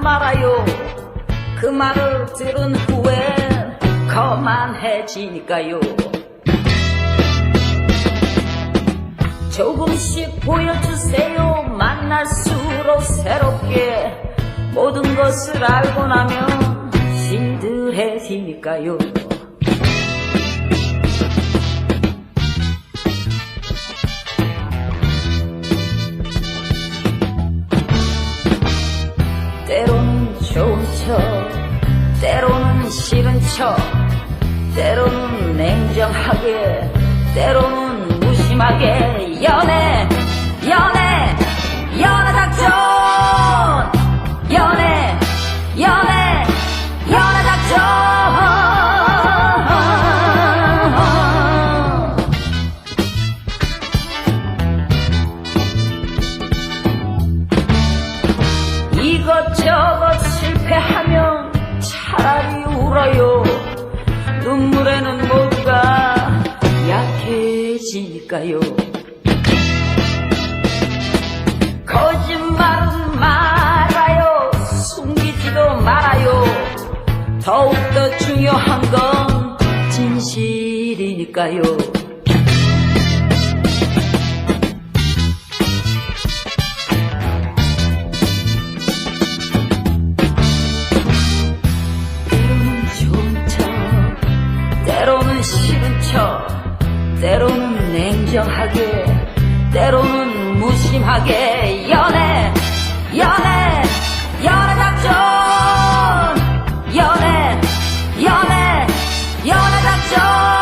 말아요. 그 말을 들은 후엔 거만해지니까요. 조금씩 보여주세요. 만날수록 새롭게 모든 것을 알고 나면 신들해지니까요 싫은 척 때로는 냉정하게 때로는 무심하게 연애 연애 연애 작전. 연애 연애 연애 작전. 이것저것 실패하 약해지니까요? 거짓말은 말아요. 숨기지도 말아요. 더욱더 중요한 건 진실이니까요. 때로는 좋은 척, 때로는 싫은 척, 때로는 냉정하게, 때로는 무심하게 연애, 연애, 연애 작전, 연애, 연애, 연애 작전.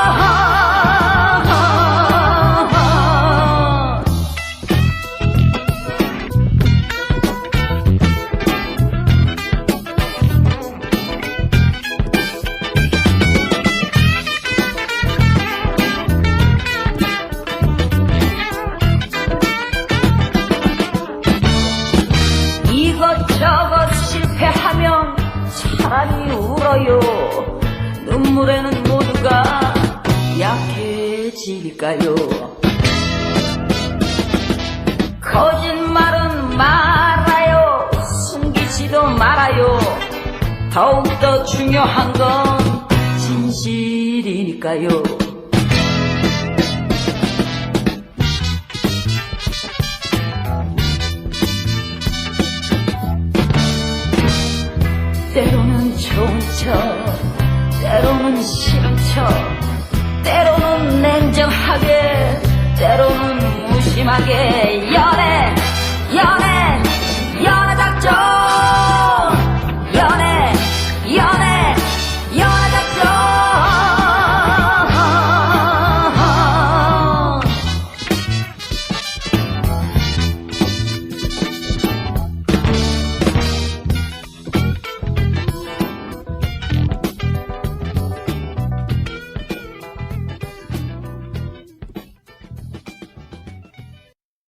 울어요. 눈물에는 모두가 약해지니까요? 거짓말은 말아요. 숨기지도 말아요. 더욱더 중요한 건 진실이니까요 때로는 좋은 척, 때로는 싫은 척, 때로는 냉정하게, 때로는 무심하게